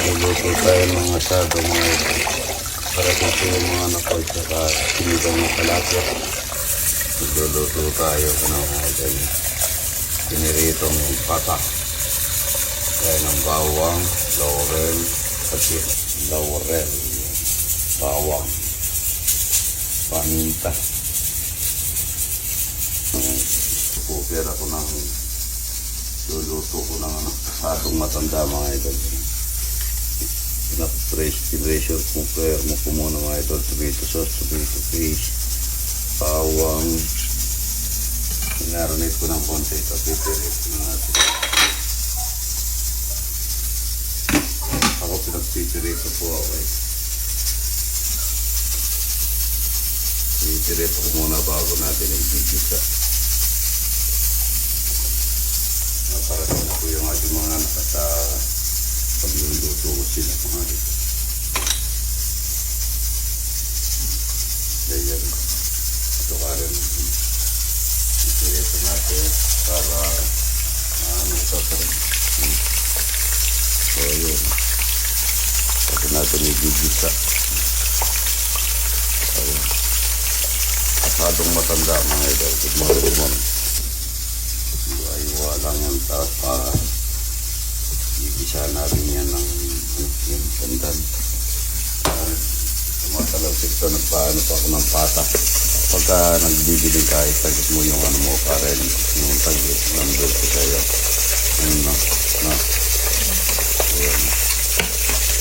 Nauluto tayo ng asado mga ito. Para dito yung mga anak ko saka sinigang na kalapit. Nagluluto tayo ng mga ganyan. Piniritong pata. Kaya ng bawang, laurel, pati laurel, bawang, paminta. Kupir ako ng luluto ko ng ano, asadong matanda mga idol. Pina-pressure cooker mo po muna mga idol. Tomato sauce, tomato paste, bawang. Inaronate ko ng konti ito. Pipirit na natin. Ako pinagpipirito po ako eh. Pipirito ko muna bago natin i-gigisa. Naparating na po yung ating mga anak at uh, pagluluto ko sila mga ito. Ganyan. Ito ka rin. Ipirito natin para ano ito pa rin. So yun. Pati natin i-gigisa. Ayun. Asadong matanda mga ito. Good morning. Iwa-iwa lang yan. Tapos pa, igisa natin yan ng yung pandan. Uh, Tumatalapit ito, nagpaano pa ako ng pata. Pagka nagbibili ka, itagit mo yung ano mo para rin yung tagit ng dulce sa'yo. Ayun na. na. Ayun.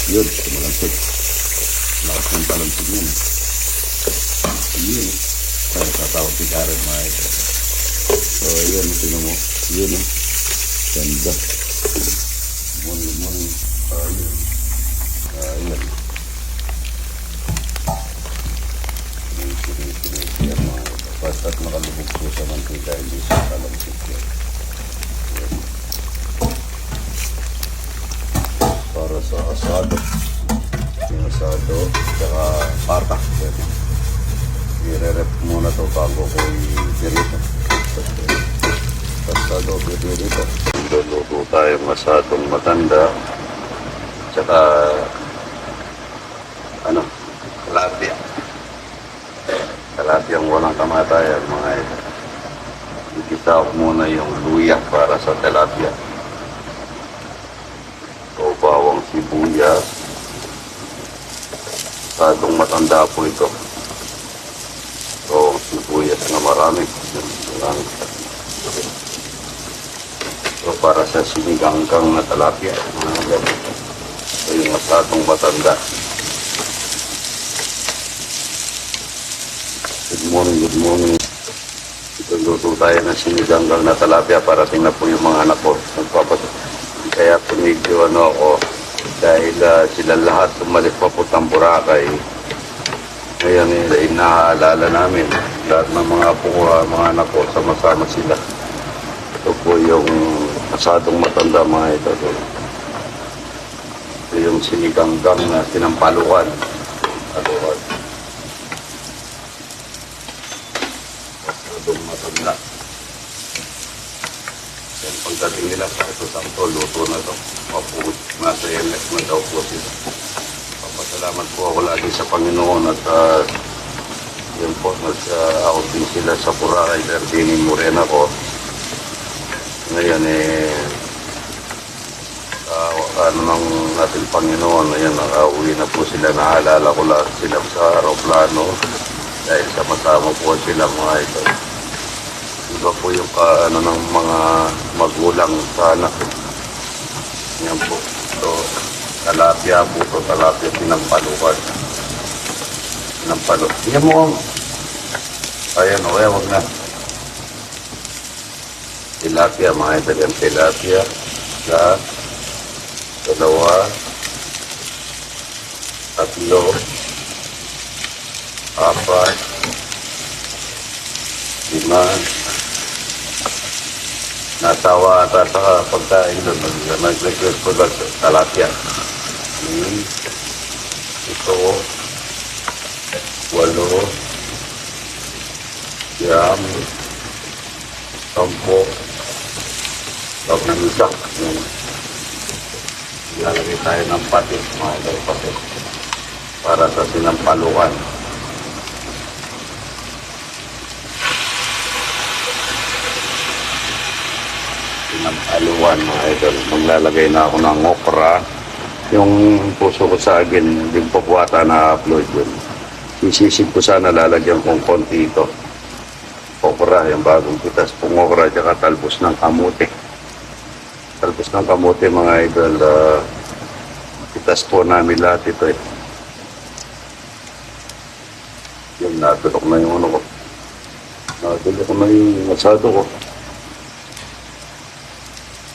Yun, tumalampit. Lakas ng talampit yun. Yun. Kaya tatawag si Karen mga ito. So, yun, tingnan mo. Yun, eh. Ganda. Morning, nakalubog po sa mantika, hindi siya kalampit yan. Para sa asado. Yung asado, tsaka pata. Yan. I-re-rep muna to bago ko i-pirito. Asado, pirito. Luluto tayo masadong matanda. Tsaka, ano, tilapia. Tilapia ang walang kamatayan, mga ito. Ikita muna yung luya para sa tilapia. So, bawang sibuyas. Masadong matanda po ito. So, sibuyas na marami. Marami. So, para sa siniganggang na talapia. Mga ganun. So, yung masadong matanda. Good morning, good morning. Ito luto tayo ng siniganggang na talapia para tingnan po yung mga anak ko. Kaya po medyo ano ako, dahil ah, sila lahat umalis pa po ng Boracay. Ngayon, eh, inaalala namin lahat ng mga apo ko, ah, mga anak ko, sama-sama sila. Ito po yung asadong matanda mga ito. Ito, ito yung siniganggang na sinampalukan. Palukan. Asadong matanda. Yan, pagdating nila sa ito sakto, luto na ito. Mapugot, nasa LF na daw po sila. Papasalamat po ako lagi sa Panginoon at uh, yun po, nag-out din sila sa Boracay, Gardini Morena ko. Ngayon eh, ah, ano ng ating Panginoon, ayan, nakauwi na po sila, naalala ko lahat sila sa aeroplano dahil sama-sama po sila mga ito. Iba po yung ka, ano, ng mga magulang sa anak. Yan po. So, talapia po to, talapia pinampalukan. Pinampalo. Yan mo. Ayan o, kaya wag na. Tilapia, mga ito yan. Tilapia. Sa dalawa. Tatlo. Apat. Lima. Natawa ata sa pagkain doon. Nag- Nag-request ko lang talapia. Hmm. Ito. Walo. Siyam. Sampo. Tapos isa. Yung lalagay tayo ng patis, mga patis. Para sa sinampalukan. Sinampalukan, mga idol. Maglalagay na ako ng okra. Yung puso ko sa akin, yung papuwata na upload yun. Sisisig ko sana lalagyan kong konti ito. Okra, yung bagong pitas pong okra, tsaka talbos ng kamote. Talbos ng kamote, mga idol. ah, pitas po namin lahat ito eh. Yung natulok na yung ano ko. Natulok na yung asado ko.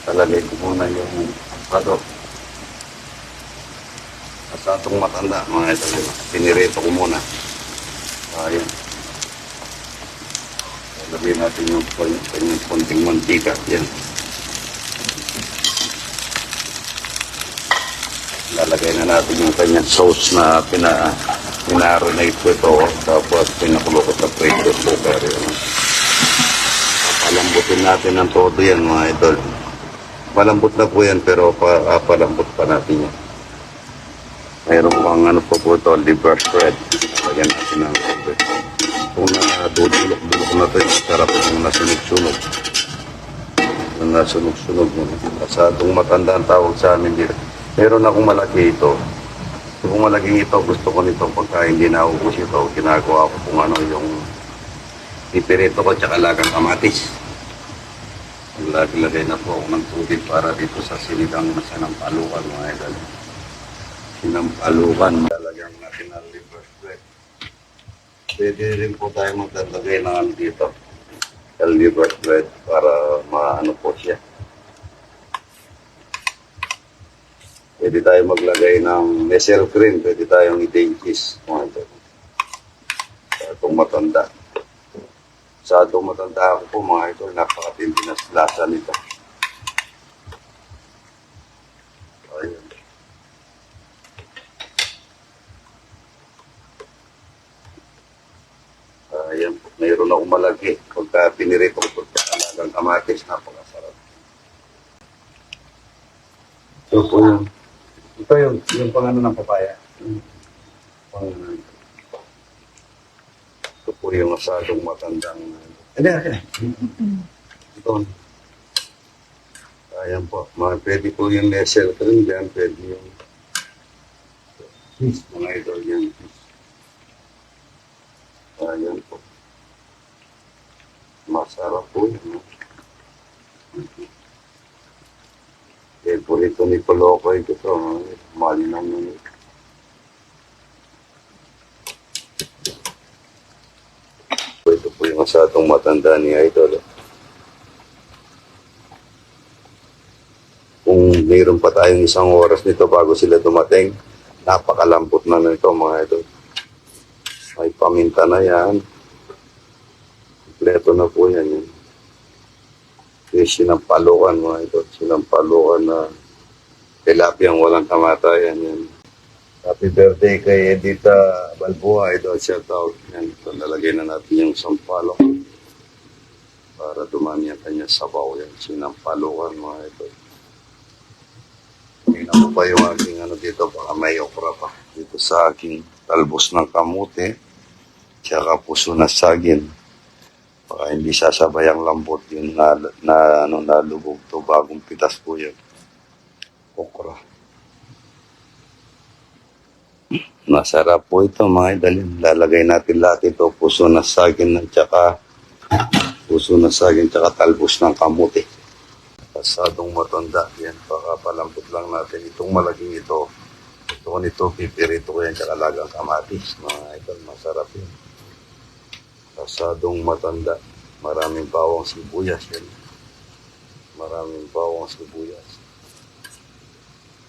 Talagay ko muna yung asado. Asadong matanda, mga idol. Pinirito ko muna. Ayun. Lagyan natin yung, konting mantika. Yan. Lalagay na natin yung kanyang sauce na pina, pinarinate ko ito. Tapos pinakulo ko sa pressure cooker. Palambutin natin ng todo yan mga idol. Malambot na po yan pero pa, ah, palambot pa natin yan. Mayroon pang ano po po ito, liver spread. Lagyan natin ng liver. Kung nadudulok-dulok na ito, yung sarap kung nasunog-sunog. Kung nasunog-sunog. Masadong matanda ang tawag sa amin dito. Meron akong malaki ito. Kung malaking ito, gusto ko nito pagka hindi naubos ito, ginagawa ko kung ano yung ipirito ko tsaka lagang kamatis. Lagi-lagay na po ako ng tubig para dito sa sinigang na sinampalukan mga idol. Sinampalukan, lalagyan natin ng liver spread. Pwede rin po tayo magdadagay ng ano dito. Ng liver spread para maano po siya. Pwede tayo maglagay ng mesel cream. Pwede tayong i-dainties. Mga idol. Itong matanda. Itong matanda ako po mga idol, napakatindi na lasa nito. Ayun. Ayan mayroon akong malaki. Pagka pinirito ko po talagang kamatis, napakasarap. Ito po yung, ito yung, yung pangano ng papaya. Pang, ito po yung masadong matandang, hindi, okay. Ito. Ayan po, mga pwede po yung nesel cream dyan, pwede yung mga idol yan. Ayan po. Masarap po yun. no? Favorito ni Palokoy ko to. no? Mahal naman. Ito yung asadong matanda ni Idol. Kung mayroon pa tayong isang oras nito bago sila dumating, napakalambot na nito mga idol. May paminta na yan. Kompleto na po yan. Yung, yung sinampalukan mga ito. Sinampalukan na tilapiyang walang kamatayan yan. Happy birthday kay Edita Balboa. Ito, shout out. Yan, ito, nalagay na natin yung sampalok para dumami ang kanya sabaw yan. Sinampalukan mga ito. Tingnan mo pa yung aking ano dito, baka may okra pa. Dito sa aking talbos ng kamote, tsaka puso na saging. Baka hindi sasabay ang lambot yun na, na ano, nalubog to bagong pitas po yan. Okra. Masarap po ito mga idalin. Lalagay natin lahat ito. Puso na saging at tsaka puso na saging tsaka talbos ng kamote. Pasadong matanda. Yan, baka palambot lang natin. Itong malaking ito. Ito ko nito, pipirito ko yan tsaka lagang kamatis. Mga idol, masarap yun. Pasadong matanda. Maraming bawang sibuyas yan. Maraming bawang sibuyas.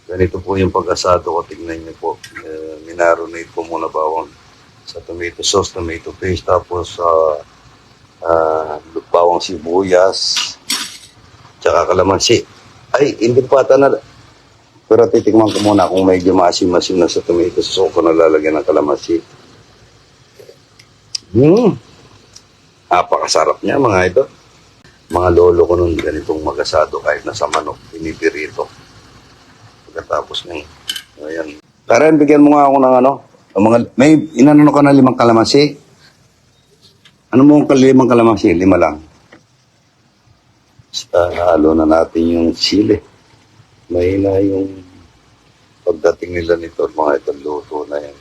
Ganito po yung pag-asado ko. Tingnan niyo po. Uh, minaronate ko muna bawang sa tomato sauce, tomato paste, tapos sa uh, bawang sibuyas, tsaka kalamansi. Ay, hindi pa na. Pero titikman ko muna kung medyo maasim-masim na sa tomato sauce ko nalalagyan ng kalamansi. Hmm. Napakasarap niya mga ito. Mga lolo ko nun ganitong magasado kahit nasa manok, pinipirito. Pagkatapos ng ayan. Karen, bigyan mo nga ako ng ano, ang mga, may inano ka na limang kalamansi. Ano mo ang limang kalamansi? Lima lang. Basta halo na natin yung sili. Mahina yung pagdating nila nito, mga itong luto na yan.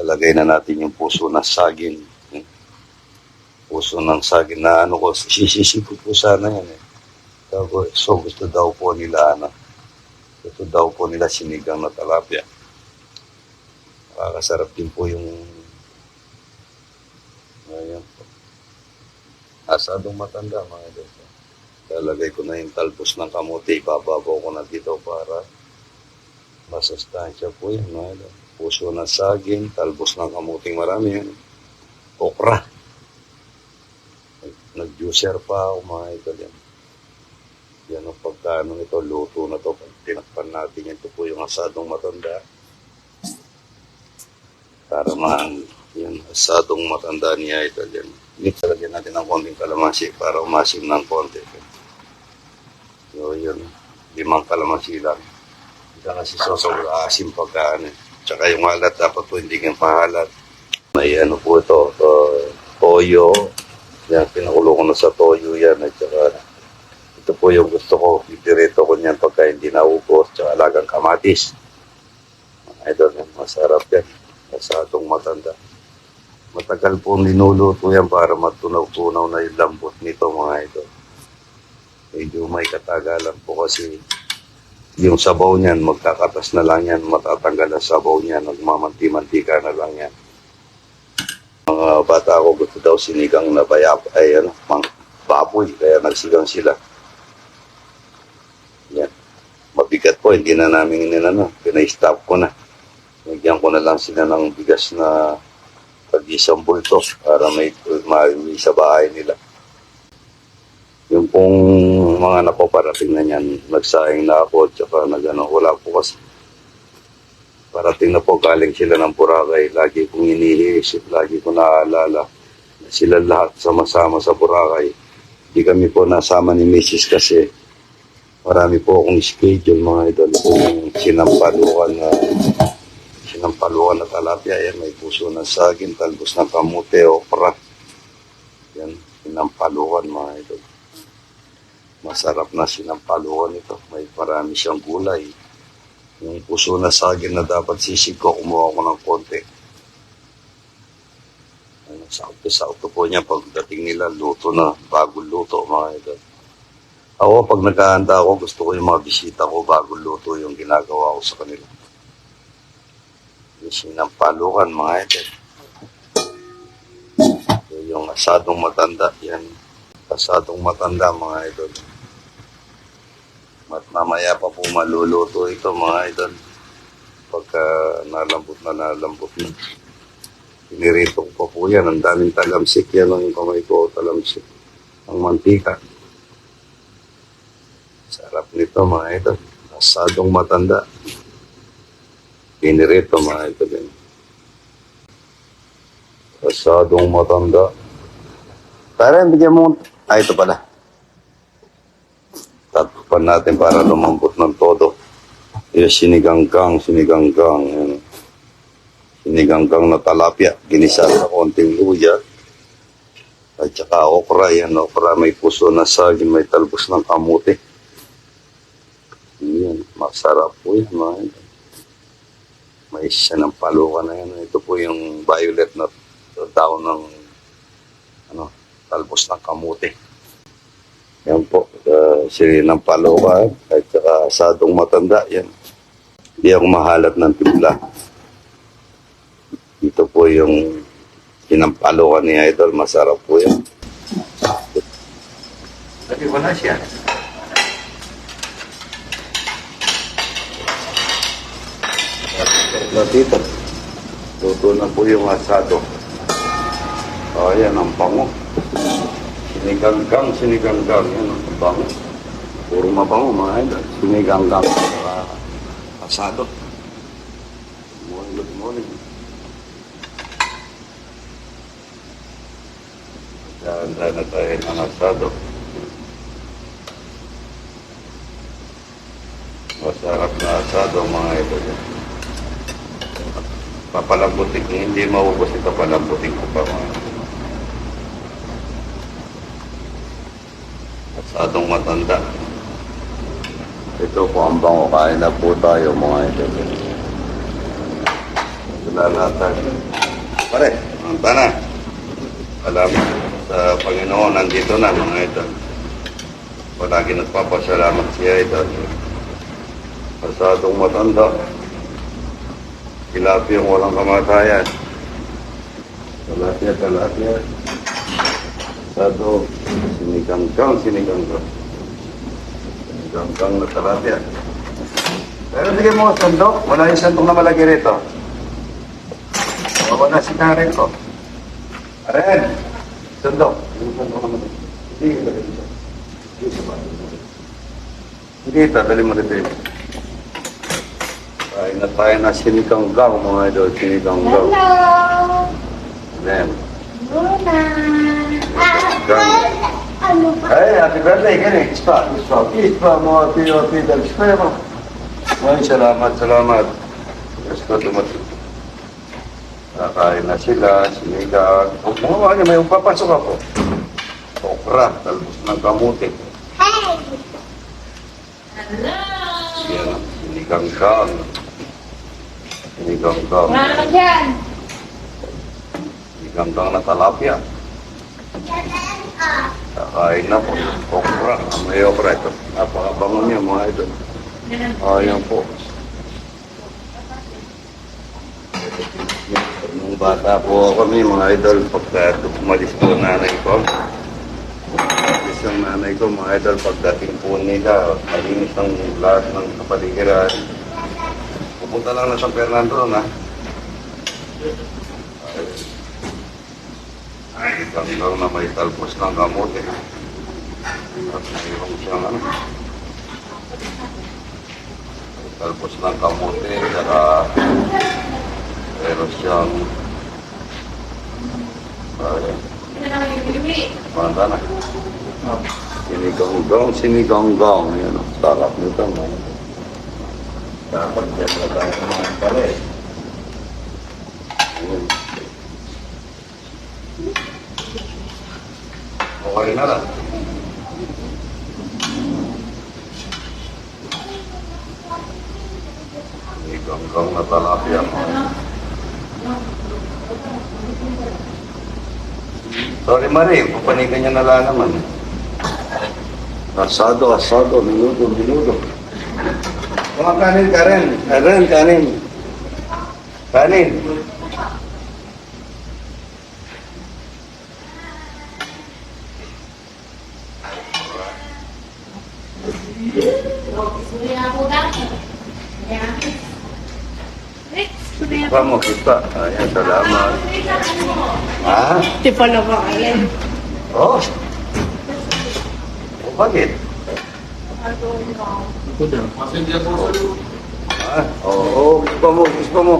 Lalagay na natin yung puso ng saging. Puso ng saging na ano ko, sisisi ko po sana yan eh. Tapos, so gusto daw po nila ano, gusto daw po nila sinigang na talapia. Nakakasarap din po yung ayan po. Asadong matanda mga ito. Lalagay ko na yung talbos ng kamote, ibababaw ko na dito para masustansya po yun. Mga ito. Puso ng saging, talbos ng kamuting marami yan. Okra. Nag- Nag-juicer pa ako mga ito yan. Yan ang pagkano nito, luto na to. Pag tinakpan natin ito po yung asadong matanda. Para man, yan, asadong matanda niya ito yan. Lagyan natin ng konting kalamansi para umasim ng konti. So, yun, limang kalamansi lang. Hindi ka kasi sosobra asim pagka ano. eh. Tsaka yung halat, dapat po hindi kang pahalat. May ano po ito, uh, toyo. Yan, pinakulo ko na sa toyo yan. At saka, ito po yung gusto ko. Pipirito ko niyan pagka hindi naubos. Tsaka alagang kamatis. Idol, masarap yan. Masadong matanda. Matagal po linuluto yan para matunaw-tunaw na yung lambot nito mga idol. Medyo may katagalan po kasi yung sabaw niyan, magkakatas na lang yan, matatanggal ang sabaw niyan, nagmamanti-mantika na lang yan. Mga bata ko gusto daw sinigang na bayap, ay ano, mang baboy, kaya nagsigang sila. Yan. Mabigat po, hindi na namin inano, pinay-stop ko na. Nagyan ko na lang sila ng bigas na pag isang bulto para may may sa bahay nila. Yung pong mga anak ko parating na niyan, nagsaing na ako, tsaka nagano, wala po kasi. Parating na po, galing sila ng Boracay, lagi kong iniisip, lagi ko naaalala na sila lahat sama-sama sa Boracay. Hindi kami po nasama ni Mrs. kasi marami po akong schedule mga idol. Kung sinampalukan na sinampalukan na talapia, yan, may puso ng saging, talbos ng kamute, okra. Yan, sinampalukan mga idol. Masarap na sinampalukan ito. May marami siyang gulay. Yung puso na saging na dapat sisig ko, kumuha ko ng konti. Ano, sakto-sakto po niya pagdating nila, luto na, bagong luto mga idol. Ako, pag naghahanda ako, gusto ko yung mga bisita ko, bagong luto yung ginagawa ko sa kanila. Yung sinampalukan mga idol. Yung asadong matanda, yan. Asadong matanda mga idol. At mamaya pa po maluluto ito mga idol. Pagka nalambot na nalambot na. Pinirito ko pa po yan. Ang daming talamsik yan ang kamay ko. Talamsik. Ang mantika. Sarap nito mga idol. Asadong matanda. Pinirito mga idol. Asadong matanda. Tara, bigyan mo. Ah, ito pala. Tatakpan natin para lumambot ng todo. Yung siniganggang, siniganggang. Yan. Siniganggang na talapia. Ginisa sa konting luya. At saka okra. Yan, okra. May puso na saging. May talbos ng kamuti. Yan. Masarap po yan. Mga idol. May siya ng paluka na yan. Ito po yung violet na daon ng ano, talbos ng kamuti. Yan po, uh, sili ng paluka at saka asadong matanda, yan. Hindi ako mahalat ng timpla. Ito po yung pinampaloka ni Idol, masarap po yan. Lagi wala siya. Latito. Luto na po yung asado. O, yan ang pango. Siniganggang, siniganggang. Yan ang bango. Puro mabango mga idol. Siniganggang. Uh, asado. Good morning, good morning. Ganda na tayo ng asado. Sarap na asado mga ito. Papalambutin, hindi maubos ito, palambutin ko pa mga Asadong matanda. Ito po ang bango, kain na po tayo mga ito. Lalatan. Pare, ang na. Salamat sa Panginoon, nandito na mga ito. Palagi nagpapasalamat siya ito. Asadong matanda. Tilapia yung walang kamatayan. Tilapia, tilapia. Asado, sinigang-gang, sinigang-gang. Sinigang-gang na tilapia. Pero sige mo, sandok. Wala yung sandok na malaki rito. Wala si Karen ko. Karen, sandok. Dito. Dito ba? Dito, dali mo dito. Na tayo na sinigang-gang, mga idol. Sinigang-gang. Hello! Then, Luna! Ah, ano? Hey, happy birthday, Kenny. Ispa, ispa. Ispa mo, tiyo, tita. Ispa mo. Ay, salamat, salamat. Diyos ko dumating. Kakain na sila, sinigang. Kung mga niya, may papasok ako. Okra, talbos ng kamuti. Hey! Yan, sinigang-gang. Sinigang-gang. Wala ka dyan! Sinigang-gang na talapia. Kakain na po. Okra. May okra ito. Napakabango niya mga ito. Ayan po. Nung bata po kami, mga idol, pagka umalis po nanay ko, umalis ang nanay ko, mga idol, pagdating po nila, malinis ang lahat ng kapaligiran. Pupunta lang na San Fernando ron, ha? Ay, hanggang na may talpos ng kamote. At mayroong siyang ano, talpos ng kamote, saka meron siyang ay, Manda na. Sinigang-gang, sinigang-gang. Yan ang sarap nito. no? Dapat yan na tayo mga pare. Ayun. Okay na lang. Sinigang-gang na talapia. mga Sorry, Marie. Papanigan niya na lang naman. Asado, asado. Minuto, minuto. Mga kanin, Karen. Karen, kanin. Kanin. Kita mo, kita. Ayan, salamat. Ha? Di pa na Oh. Oh, bakit? Ah, oo, oh, gusto mo, gusto mo.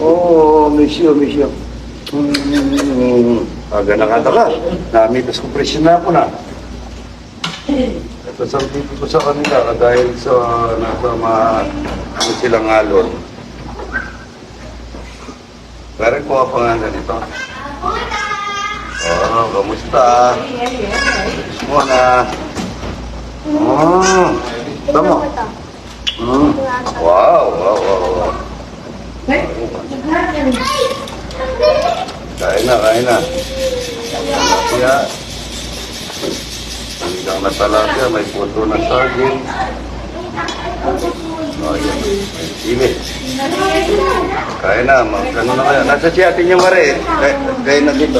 Oo, oh, miss you, miss you. Hmm, aga na kanta ka. Namitas ko presyo na ako na. Ito sa pipi ko sa kanila dahil sa nasa ma ano silang alon. Pero ko pa nga ganito. Oh, kamusta? Gusto mo na. Oh, tama. Hmm. Wow, wow, wow, wow. Kain na, kain na. Tilapia. Sinigang na talapia, may puto na sardine. Oh, yan. May sili. Kain na, mag ano na kaya. Nasa si atin yung mare. Kay, kain na dito.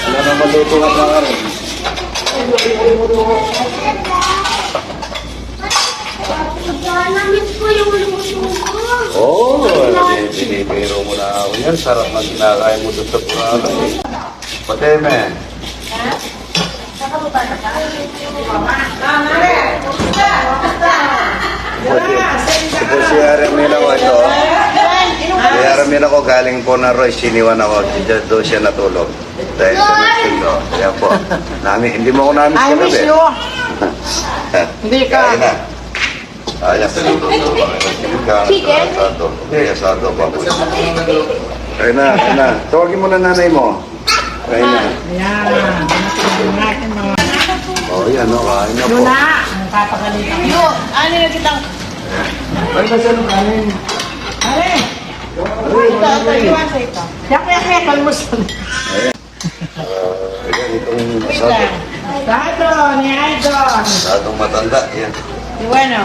Ano na maluto nga mga ano? Namiss ko yung luto ko. Oo, oh, binibiro mo na ako yan. Sarap na kinakain mo doon sa Purana eh. Pateme. Ito po si Aramina ko ito. Si Aramina ko galing po na Roy. Siniwan ako. Diyan doon siya natulog. Dahil sa nagsundo. Kaya po. Nami, hindi mo ako namin I miss you. Hindi ka. Kain na. Ayan. Chicken? Asado. Okay, asado. Baboy. Kain na, kain na. Tawagin mo na nanay mo. Kain na. Ayan. Oh, yan, no. Kain na po. Yun na. Napapagalitan. Yo, ano na kitang... Ano iwan sa ito. Yak, Ayan, itong lang. Sado ni Idol. Asadong matanda. Yan. Iwan o.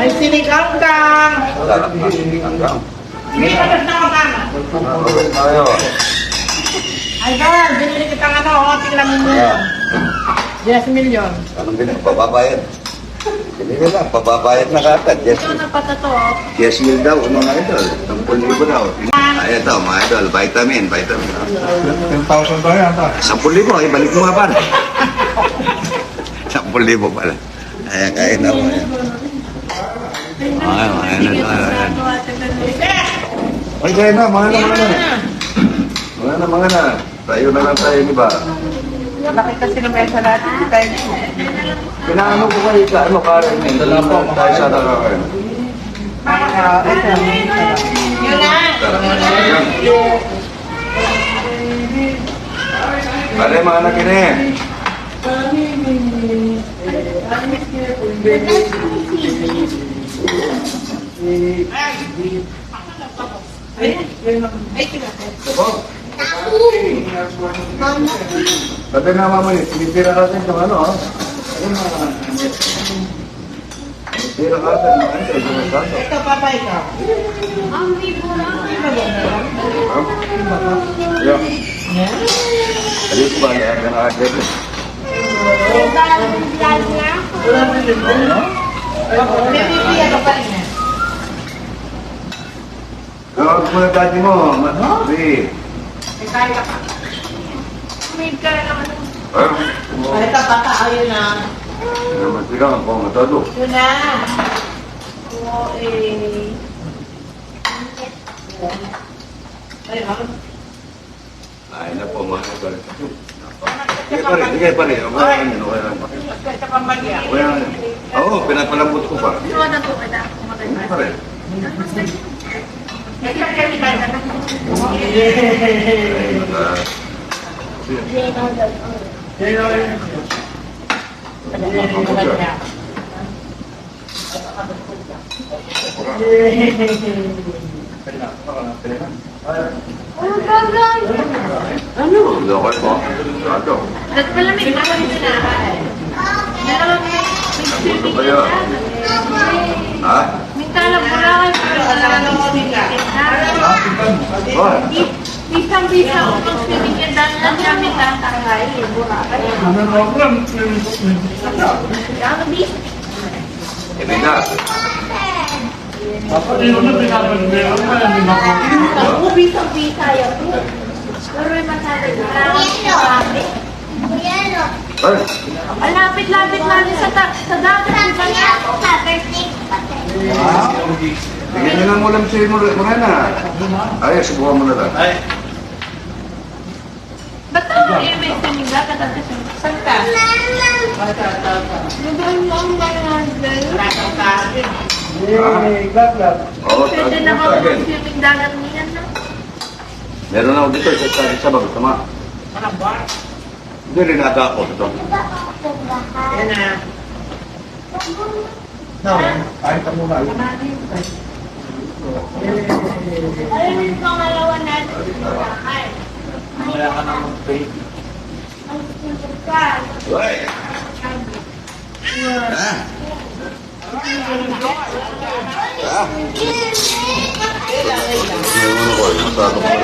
May sinigang kang. Sarap na. Hanggang. Hindi pa na kasama. Nakawin tayo. Idol, binili kitang ano, oh, tingnan mo Ah, Yes, million. Anong binili? Pababayad. Binili lang. Pababayad na kagad. Yes. Ito na. Yes, meal daw, mga idol. 10,000 daw. Ay, ito, mga idol. Vitamin, vitamin. 10,000 ba yan? ta? 10,000, ay balik mo nga pala. 10,000 pala. Ayan, kain na ako. Ayan. Ayan, ayan na tayo. Ayan. Ay, kain na, mga na, mga na. Mga na, mga na. Tayo na lang tayo, di ba? Laki kasi ng mesa natin. Hindi tayo Pinaano ko kayo sa ano, Karen? Dala po, tayo sa nakakain. Ah, ito. Yun na. Bale, mga nakine. Oh, Pati nga mamaya, sinitira natin itong ano, ha? Ayun na. Sinitira natin, mga ito, yung masato. Ito, papa, ikaw. Yeah. Ayun ba, yan ka na agad. Bibigyan ka pa rin. Tawag mo na dati mo, matri. May kaya ka. Ah, Ah, Ito, papa, ayun na. naman sila ang pang matado. Yun na. Ayun. Ay na po, mga ito. Sige pare, sige pare. Okay lang yun, okay lang. Pa yan. Okay lang yun. Oo, pinapalambot ko pa. Sige pare. Ayun na. Ano? Okay po. Matado. Nagpalamig na kami na. Meron Ano ba yun? Ha? Mintala mo lang. Oh, Bisang-bisang kung swimming dahil lang namin tatangay. Ano program? Ano, bis? hindi na. Dapat yun na pinapagbihan mo yan, ba? Ako, bisang-bisa yan. Pero may masabi na. Malapit. Ay, Malapit-lapit namin sa, ta- sa dagat. bigyan nyo ng ulam si Mor- Morena. Ay, subukan mo na lang. Ba't ako eh, may swimming dagat at kasi Saan ka? Nagawin mo ang kang kain. Eh, gaglat. Oo, Pwede na ako sa akin. swimming dagat niyan na. Meron ako dito sa sa sa. Ano ba? Hindi rin aga ako dito. Yan na. No, kahit ka muna. Ayun yung pangalawa natin. Mamaya ka na mag-pay. Uy! Ah! Ah! May ano ko, yung masado ko. Ay,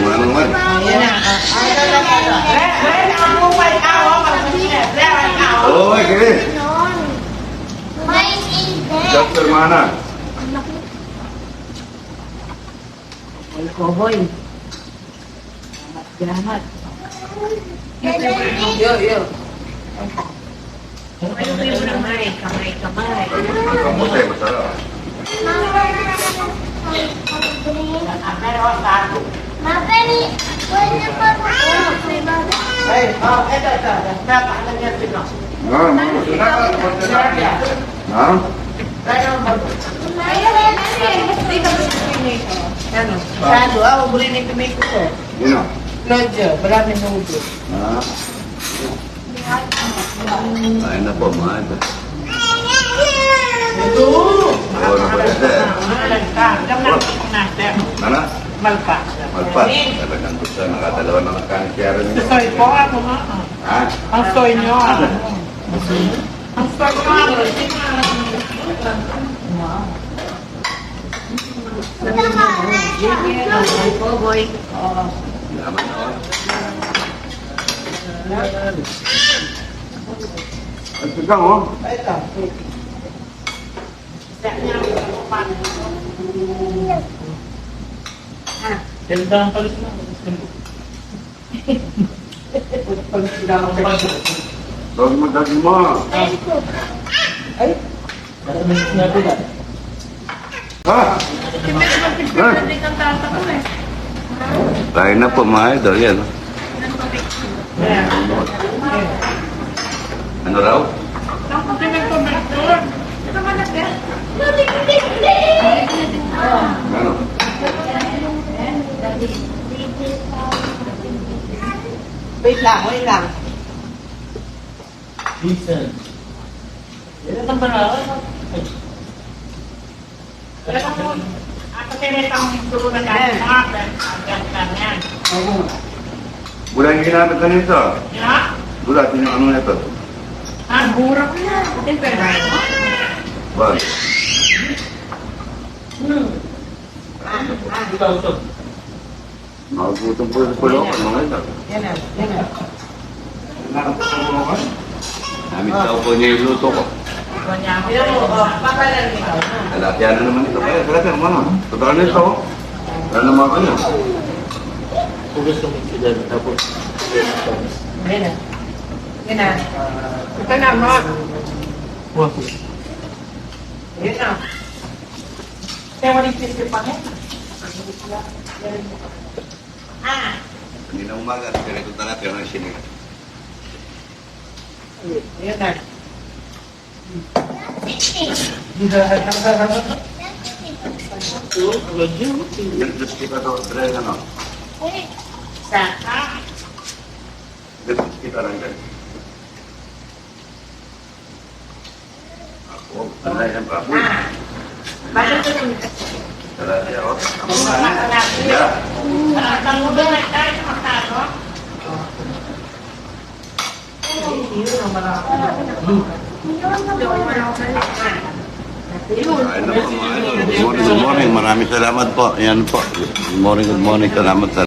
mga naman. Yan na. Ayun na ka. Ren, ang mobile ka, oh, mag-share. Ren, ka, oh. Oy, kiri! Dr. Mana. Cowboy. Salamat. Yo, yo. Kamay mo kamay, kamay, kamay. Kamuti, masarap. Pero, sa Mapani. Ay, oh, eto, eto. Napaalam niya sino. Ah, mga Georgia. Ha? Tayo ang bago. Dito ba sa pinito? Ano? Sado, ah, mabuli ni Kumiko ko. Yun o. Lodyo, maraming nudo. Ha? Ayun na po, mga ito. Oo, na ba natin. Ano? Malpa. Malpas. Talagang gusto. Nakadalawa na kaya rin. Soy po, ano nga? ah. Ha? Ang soy nyo, ano? Ang soy nyo, ano? Boy. Yaman na ako. At ikaw, oh. Ito. Ganda ang palit na. Dog mo, dog mo. Ay, Sinabi na. Ha? Hindi kang tata ko eh. Tayo na po, mga idol. Yan. oh. Ano raw? Ano? wait lang, wait lang. Listen. Yan ang mga yan. Wala yung ginamit na nito. Ya? Wala, yung ano nito. Ang mura ko yan. Siyempre, Ba? Ikaw ito. Nakagutom po sa pulo ko, mga idol. Yan na, yan na. Namin daw po niya yung luto ko. Yan mo, oh, pakalan nito. Lalakyan na naman ito. Kaya, kaya, ano? Totoo nito. Ano naman kayo? Kung gusto mo sila, tapos. Yan na. Yan na. Ito na, mga. Wah. Yan na. Kaya rin pisip pa nga. Ah. Hindi na umaga. Pero ito na natin ang sinig. Yan na. Sa, ah. Just kita lang dyan. Ano yan pa? Bakit Tara, siya, oh. Ako Ang mga na. anak. Yeah. Ang mga anak tayo sa na idol. Good morning. Maraming salamat po. Yan po. Good morning, good morning. Salamat sa